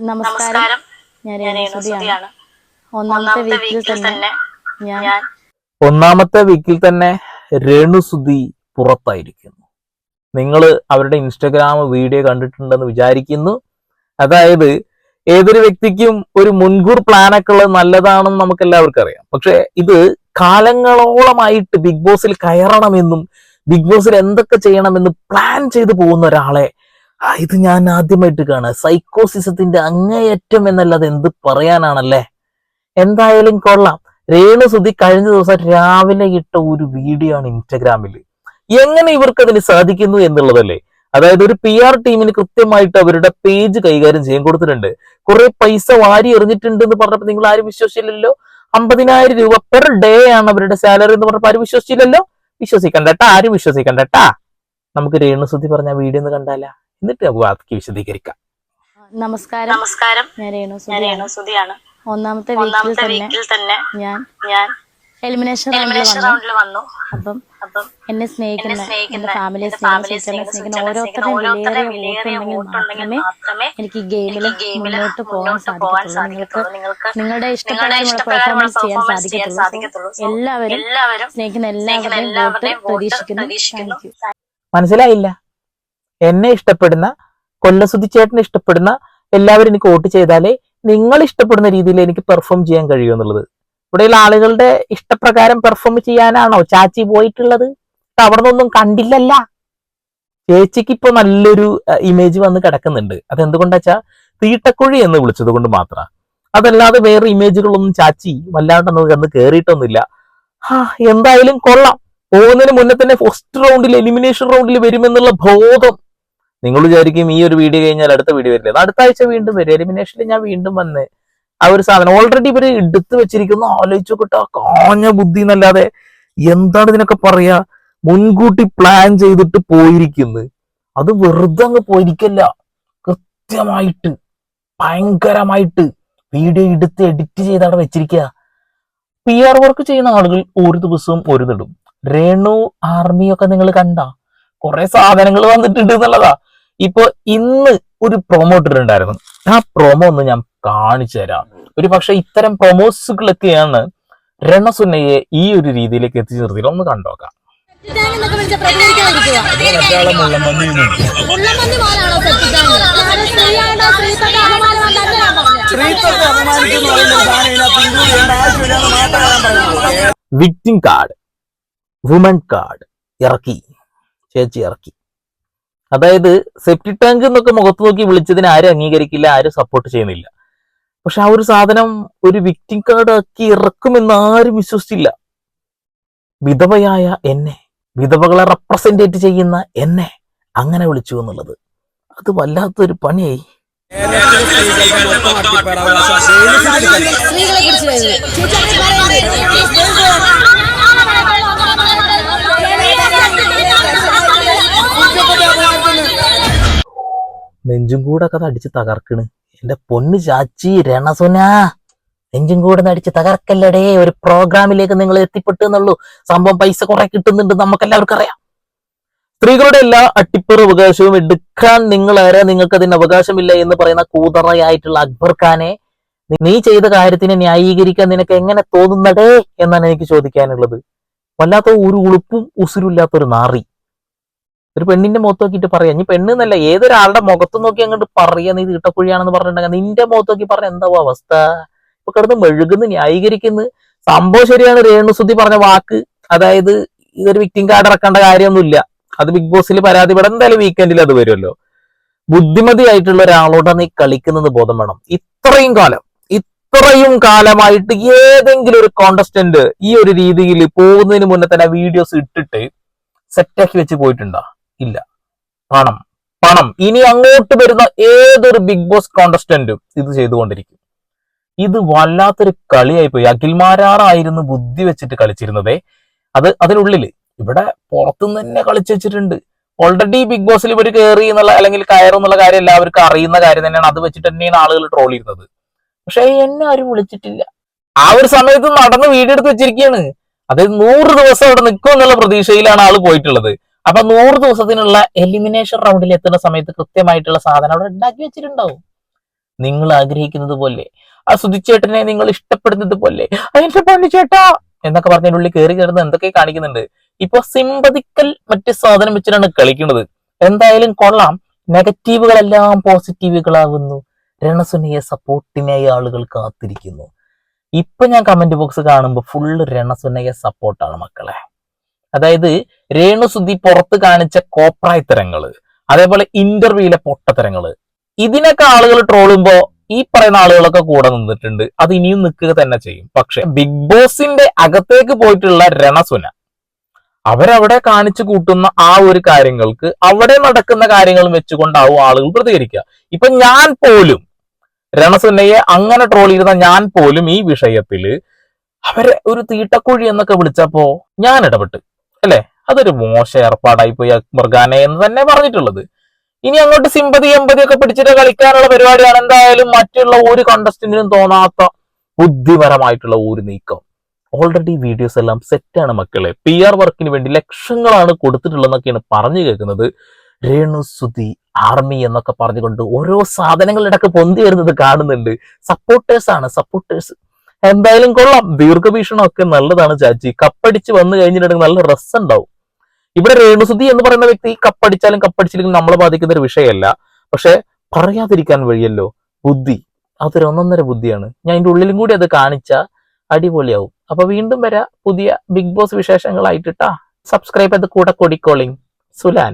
നമസ്കാരം. ഞാൻ രേണുസുതിയാണ് ഒന്നാമത്തെ വീക്കിൽ തന്നെ ഞാൻ ഒന്നാമത്തെ വീക്കിൽ തന്നെ രേണുസുതി പുറത്തായിരിക്കുന്നു. നിങ്ങൾ അവരുടെ ഇൻസ്റ്റഗ്രാം വീഡിയോ കണ്ടിട്ടുണ്ടെന്ന് വിചാരിക്കുന്നു. അതായത് ഏതൊരു വ്യക്തിക്കും ഒരു മുൻകൂർ പ്ലാനൊക്കെ ഉള്ളത് നല്ലതാണെന്ന് നമുക്ക് എല്ലാവർക്കും അറിയാം. പക്ഷെ ഇത് കാലങ്ങളോളമായിട്ട് ബിഗ് ബോസിൽ കയറണമെന്നും ബിഗ് ബോസിൽ എന്തൊക്കെ ചെയ്യണമെന്നും പ്ലാൻ ചെയ്തു പോകുന്ന ഒരാളെ ഇത് ഞാൻ ആദ്യമായിട്ട് കാണാം സൈക്കോസിസത്തിന്റെ അങ്ങേയറ്റം എന്നല്ലാതെ എന്ത് പറയാനാണല്ലേ? എന്തായാലും കൊള്ളാം. രേണു സുധി കഴിഞ്ഞ ദിവസം രാവിലെ ഇട്ട ഒരു വീഡിയോ ആണ് ഇൻസ്റ്റഗ്രാമിൽ എങ്ങനെ ഇവർക്ക് അതിന് സാധിക്കുന്നു എന്നുള്ളതല്ലേ? അതായത് ഒരു പി ആർ ടീമിന് കൃത്യമായിട്ട് അവരുടെ പേജ് കൈകാര്യം ചെയ്യാൻ കൊടുത്തിട്ടുണ്ട്. കുറെ പൈസ വാരി എറിഞ്ഞിട്ടുണ്ട് എന്ന് പറഞ്ഞപ്പോൾ നിങ്ങൾ ആരും വിശ്വസിച്ചില്ലല്ലോ? അമ്പതിനായിരം രൂപ പെർ ഡേ ആണ് അവരുടെ സാലറി എന്ന് പറഞ്ഞപ്പോൾ ആരും വിശ്വസിച്ചില്ലല്ലോ? വിശ്വസിക്കണ്ടട്ടാ ആരും വിശ്വസിക്കണ്ടട്ടാ നമുക്ക് രേണു സുധി പറഞ്ഞ വീഡിയോ ഒന്ന് കണ്ടാല? എന്നിട്ട് നമുക്ക് ബാക്കി വിശദീകരിക്കാം. നമസ്കാരം. നമസ്കാരം. ഞാൻ രേണുസുതിയാണ് ഒന്നാമത്തെ വീക്കിൽ തന്നെ ഞാൻ ഞാൻ എലിമിനേഷൻ റൗണ്ടിൽ വന്നു. അപ്പം എന്നെ സ്നേഹിക്കുന്ന എന്റെ ഫാമിലിയെ സ്നേഹിക്കുന്ന ഓരോരുത്തരുടെ വിലയേറിയ വോട്ടുണ്ടെങ്കിൽ മാത്രമേ എനിക്ക് ഗെയിമിൽ മുന്നോട്ട് പോകാൻ സാധിക്കത്തുള്ളൂ. നിങ്ങൾക്ക് നിങ്ങളുടെ ഇഷ്ടപ്രകാരമുള്ള പെർഫോമൻസ് ചെയ്യാൻ സാധിക്കത്തുള്ളൂ. എല്ലാവരും സ്നേഹിക്കുന്ന എല്ലാവരുടെയും വോട്ട് പ്രതീക്ഷിക്കുന്നു. മനസ്സിലായില്ല? എന്നെ ഇഷ്ടപ്പെടുന്ന കൊല്ലസുതി ചേട്ടനെ ഇഷ്ടപ്പെടുന്ന എല്ലാവരും എനിക്ക് വോട്ട് ചെയ്താലേ നിങ്ങൾ ഇഷ്ടപ്പെടുന്ന രീതിയിൽ എനിക്ക് പെർഫോം ചെയ്യാൻ കഴിയൂ എന്നുള്ളത്. ഇവിടെയുള്ള ആളുകളുടെ ഇഷ്ടപ്രകാരം പെർഫോം ചെയ്യാനാണോ ചാച്ചി പോയിട്ടുള്ളത്? അവിടെ നിന്നൊന്നും കണ്ടില്ലല്ല. ചേച്ചിക്ക് ഇപ്പൊ നല്ലൊരു ഇമേജ് വന്ന് കിടക്കുന്നുണ്ട്. അതെന്തുകൊണ്ടാച്ചാ തീട്ടക്കുഴി എന്ന് വിളിച്ചത് കൊണ്ട് മാത്രം. അതല്ലാതെ വേറെ ഇമേജുകളൊന്നും ചാച്ചി വല്ലാണ്ട് അന്ന് കേറിയിട്ടൊന്നുമില്ല. ഹാ എന്തായാലും കൊള്ളാം. പോകുന്നതിന് മുന്നേ തന്നെ ഫസ്റ്റ് റൗണ്ടിൽ എലിമിനേഷൻ റൗണ്ടിൽ വരുമെന്നുള്ള ബോധം നിങ്ങൾ വിചാരിക്കും ഈ ഒരു വീഡിയോ കഴിഞ്ഞാൽ അടുത്ത വീഡിയോ വരില്ല. അടുത്ത ആഴ്ച വീണ്ടും വരും. എലിമിനേഷനിൽ ഞാൻ വീണ്ടും വന്ന് ആ ഒരു സാധനം ഓൾറെഡി ഇവർ എടുത്തു വെച്ചിരിക്കുന്നു. ആലോചിച്ചു നോക്കട്ടെ ആ കാഞ്ഞ ബുദ്ധി എന്നല്ലാതെ എന്താണ് ഇതിനൊക്കെ പറയാ? മുൻകൂട്ടി പ്ലാൻ ചെയ്തിട്ട് പോയിരിക്കുന്നു. അത് വെറുതെ അങ്ങ് പോയിരിക്കല്ല. കൃത്യമായിട്ട് ഭയങ്കരമായിട്ട് വീഡിയോ എടുത്ത് എഡിറ്റ് ചെയ്താണ് വെച്ചിരിക്കുക. പി ആർ വർക്ക് ചെയ്യുന്ന ആളുകൾ ഒരു ദിവസവും ഒരു നിടും രേണു ആർമിയൊക്കെ നിങ്ങൾ കണ്ട. കുറെ സാധനങ്ങൾ വന്നിട്ടുണ്ട് എന്നുള്ളതാ. ഇപ്പൊ ഇന്ന് ഒരു പ്രൊമോ ഇട്ടിട്ടുണ്ടായിരുന്നു. ആ പ്രൊമോ ഒന്ന് ഞാൻ കാണിച്ചു തരാം. ഒരു പക്ഷെ ഇത്തരം പ്രൊമോസുകളൊക്കെയാണ് രണസുന്നയെ ഈ ഒരു രീതിയിലേക്ക് എത്തിച്ചു നിർത്തിയത്. ഒന്ന് കണ്ടോക്കാം. വിറ്റിംഗ് വിക്ടിം കാർഡ് വുമൻ കാർഡ് ഇറക്കി. ചേച്ചി ഇറക്കി. അതായത് സെപ്റ്റി ടാങ്ക് എന്നൊക്കെ മുഖത്ത് നോക്കി വിളിച്ചതിന് ആരും അംഗീകരിക്കില്ല ആരും സപ്പോർട്ട് ചെയ്യുന്നില്ല. പക്ഷെ ആ ഒരു സാധനം ഒരു വിക്ടിം കാർഡ് ആക്കി ഇറക്കുമെന്ന് ആരും വിശ്വസിച്ചില്ല. വിധവയായ എന്നെ വിധവകളെ റെപ്രസെന്റേറ്റ് ചെയ്യുന്ന എന്നെ അങ്ങനെ വിളിച്ചു എന്നുള്ളത്. അത് വല്ലാത്തൊരു പണിയായി. സ്ത്രീകളെ കുറിച്ച് നെഞ്ചും കൂടെ ഒക്കെ അടിച്ച് തകർക്കണ്. എന്റെ പൊന്ന് ചാച്ചി രണസുന നെഞ്ചും കൂടെ അടിച്ച് തകർക്കല്ലടേ. ഒരു പ്രോഗ്രാമിലേക്ക് നിങ്ങൾ എത്തിപ്പെട്ടു എന്നുള്ളൂ. സംഭവം പൈസ കുറെ കിട്ടുന്നുണ്ട് നമുക്ക് എല്ലാവർക്കും അറിയാം. സ്ത്രീകളുടെ എല്ലാ അട്ടിപ്പറ് അവകാശവും എടുക്കാൻ നിങ്ങൾ ആരെ? നിങ്ങൾക്ക് അതിന് അവകാശമില്ല എന്ന് പറയുന്ന കൂതറയായിട്ടുള്ള അക്ബർ ഖാനെ നീ ചെയ്ത കാര്യത്തിനെ ന്യായീകരിക്കാൻ നിനക്ക് എങ്ങനെ തോന്നുന്നടേ എന്നാണ് എനിക്ക് ചോദിക്കാനുള്ളത്. വല്ലാത്ത ഒരു ഉളുപ്പും ഉസുരില്ലാത്ത ഒരു നാറി. ഒരു പെണ്ണിന്റെ മുഖത്ത് നോക്കിയിട്ട് പറയാം. നീ പെണ്ണ് എന്നല്ല ഏതൊരാളുടെ മുഖത്ത് നോക്കി അങ്ങോട്ട് പറയാ നീ തീട്ടക്കുഴിയാണെന്ന് പറഞ്ഞിട്ടുണ്ടെങ്കിൽ നിന്റെ മുഖത്ത് നോക്കി പറഞ്ഞ എന്താവും അവസ്ഥ? ഇപ്പൊ കിടന്ന് മെഴുകുന്നു ന്യായീകരിക്കുന്നു. സംഭവം ശരിയാണ് രേണുസുദ്ധി പറഞ്ഞ വാക്ക്. അതായത് ഇതൊരു വിക്ടിം കാർഡ് ഇറക്കേണ്ട കാര്യമൊന്നുമില്ല. അത് ബിഗ് ബോസിൽ പരാതിപ്പെടാൻ എന്തായാലും വീക്കെൻഡിൽ അത് വരുമല്ലോ. ബുദ്ധിമതിയായിട്ടുള്ള ഒരാളോടാണ് നീ കളിക്കുന്നത് ബോധം വേണം. ഇത്രയും കാലം ഇത്രയും കാലമായിട്ട് ഏതെങ്കിലും ഒരു കോണ്ടസ്റ്റന്റ് ഈ ഒരു രീതിയിൽ പോകുന്നതിന് മുന്നേ തന്നെ വീഡിയോസ് ഇട്ടിട്ട് സെറ്റാക്കി വെച്ച് പോയിട്ടുണ്ടോ? ഇല്ല. പണം. പണം. ഇനി അങ്ങോട്ട് വരുന്ന ഏതൊരു ബിഗ് ബോസ് കോണ്ടസ്റ്റന്റും ഇത് ചെയ്തുകൊണ്ടിരിക്കും. ഇത് വല്ലാത്തൊരു കളിയായി പോയി അഖിൽമാരാറായിരുന്നു ബുദ്ധി വെച്ചിട്ട് കളിച്ചിരുന്നതേ. അത് അതിനുള്ളിൽ ഇവിടെ പുറത്തുനിന്ന് തന്നെ കളിച്ചു വെച്ചിട്ടുണ്ട്. ഓൾറെഡി ബിഗ് ബോസിൽ ഇവർ കയറി എന്നുള്ള അല്ലെങ്കിൽ കയറും എന്നുള്ള കാര്യം എല്ലാവർക്കും അറിയുന്ന കാര്യം തന്നെയാണ്. അത് വെച്ചിട്ട് തന്നെയാണ് ആളുകൾ ട്രോൾ ചെയ്യുന്നത് പക്ഷെ എന്നെ ആരും വിളിച്ചിട്ടില്ല. ആ ഒരു സമയത്ത് നടന്ന് വീടെടുത്ത് വെച്ചിരിക്കുകയാണ്. അതായത് നൂറ് ദിവസം അവിടെ നിൽക്കും എന്നുള്ള പ്രതീക്ഷയിലാണ് ആൾ പോയിട്ടുള്ളത്. അപ്പൊ നൂറ് ദിവസത്തിനുള്ള എലിമിനേഷൻ റൗണ്ടിൽ എത്തുന്ന സമയത്ത് കൃത്യമായിട്ടുള്ള സാധനം അവിടെ ഉണ്ടാക്കി വെച്ചിട്ടുണ്ടാവും. നിങ്ങൾ ആഗ്രഹിക്കുന്നത് പോലെ ആ സുധിച്ചേട്ടനെ നിങ്ങൾ ഇഷ്ടപ്പെടുന്നത് പോലെ "ആ, എന്റെ ചേട്ടാ എന്നൊക്കെ പറഞ്ഞ ഉള്ളിൽ കയറി കയറുന്നത് എന്തൊക്കെ കാണിക്കുന്നുണ്ട്. ഇപ്പൊ സിമ്പതിക്കൽ മറ്റു സാധനം വെച്ചിട്ടാണ് കളിക്കുന്നത്. എന്തായാലും കൊള്ളാം. നെഗറ്റീവുകളെല്ലാം പോസിറ്റീവുകളാകുന്നു. രണസുനയെ സപ്പോർട്ടിനായി ആളുകൾ കാത്തിരിക്കുന്നു. ഇപ്പൊ ഞാൻ കമന്റ് ബോക്സ് കാണുമ്പോൾ ഫുള്ള് രണസുനയെ സപ്പോർട്ടാണ് മക്കളെ. അതായത് രേണുസുദ്ധി പുറത്ത് കാണിച്ച കോപ്രായത്തരങ്ങൾ അതേപോലെ ഇന്റർവ്യൂയിലെ പൊട്ടത്തരങ്ങൾ. ഇതിനൊക്കെ ആളുകൾ ട്രോളുമ്പോ ഈ പറയുന്ന ആളുകളൊക്കെ കൂടെ നിന്നിട്ടുണ്ട്. അത് ഇനിയും നിൽക്കുക തന്നെ ചെയ്യും. പക്ഷെ ബിഗ് ബോസിന്റെ അകത്തേക്ക് പോയിട്ടുള്ള രണസുന അവരവിടെ കാണിച്ചു കൂട്ടുന്ന ആ ഒരു കാര്യങ്ങൾക്ക് അവിടെ നടക്കുന്ന കാര്യങ്ങൾ വെച്ചുകൊണ്ടാവും ആളുകൾ പ്രതികരിക്കുക. ഇപ്പൊ ഞാൻ പോലും രണസുനയെ അങ്ങനെ ട്രോൾ ചെയ്ത ഞാൻ പോലും ഈ വിഷയത്തിൽ അവരെ ഒരു തീട്ടക്കുഴി എന്നൊക്കെ വിളിച്ചപ്പോ ഞാൻ ഇടപെട്ട്. അല്ലെ? അതൊരു മോശ ഏർപ്പാടായി പോയി അക്ബർ ഖാനെ എന്ന് തന്നെ പറഞ്ഞിട്ടുള്ളത്. ഇനി അങ്ങോട്ട് സിമ്പതി എമ്പതി ഒക്കെ പിടിച്ചിട്ട് കളിക്കാനുള്ള പരിപാടിയാണ് എന്തായാലും മറ്റുള്ള ഒരു കണ്ടസ്റ്റന്റിനും തോന്നാത്ത ബുദ്ധിപരമായിട്ടുള്ള ഒരു നീക്കം. ഓൾറെഡി വീഡിയോസ് എല്ലാം സെറ്റാണ് മക്കളെ. പി ആർ വർക്കിന് വേണ്ടി ലക്ഷങ്ങളാണ് കൊടുത്തിട്ടുള്ളതെന്നൊക്കെയാണ് പറഞ്ഞു കേൾക്കുന്നത്. രേണു സുധി ആർമി എന്നൊക്കെ പറഞ്ഞുകൊണ്ട് ഓരോ സാധനങ്ങളിടക്ക് പൊന്തി വരുന്നത് കാണുന്നുണ്ട്. സപ്പോർട്ടേഴ്സ് ആണ് സപ്പോർട്ടേഴ്സ് എന്തായാലും കൊള്ളാം. ഒക്കെ നല്ലതാണ് ചാച്ചി. കപ്പടിച്ച് വന്നു കഴിഞ്ഞിട്ടുണ്ടെങ്കിൽ നല്ല റസ് ഉണ്ടാവും. ഇവിടെ രേണുസുതി എന്ന് പറയുന്ന വ്യക്തി കപ്പടിച്ചാലും കപ്പടിച്ചില്ലെങ്കിലും നമ്മളെ ബാധിക്കുന്ന ഒരു വിഷയമല്ല. പക്ഷെ പറയാതിരിക്കാൻ വഴിയല്ലോ. ബുദ്ധി. അതൊരു ഒന്നൊന്നര ബുദ്ധിയാണ്. ഞാൻ എന്റെ ഉള്ളിലും കൂടി അത് കാണിച്ച അടിപൊളിയാവും. അപ്പൊ വീണ്ടും വരാ. പുതിയ ബിഗ് ബോസ് വിശേഷങ്ങളായിട്ടിട്ടാ സബ്സ്ക്രൈബ് ചെയ്ത് കൂടെ കൊടിക്കോളിങ് സുലാൻ.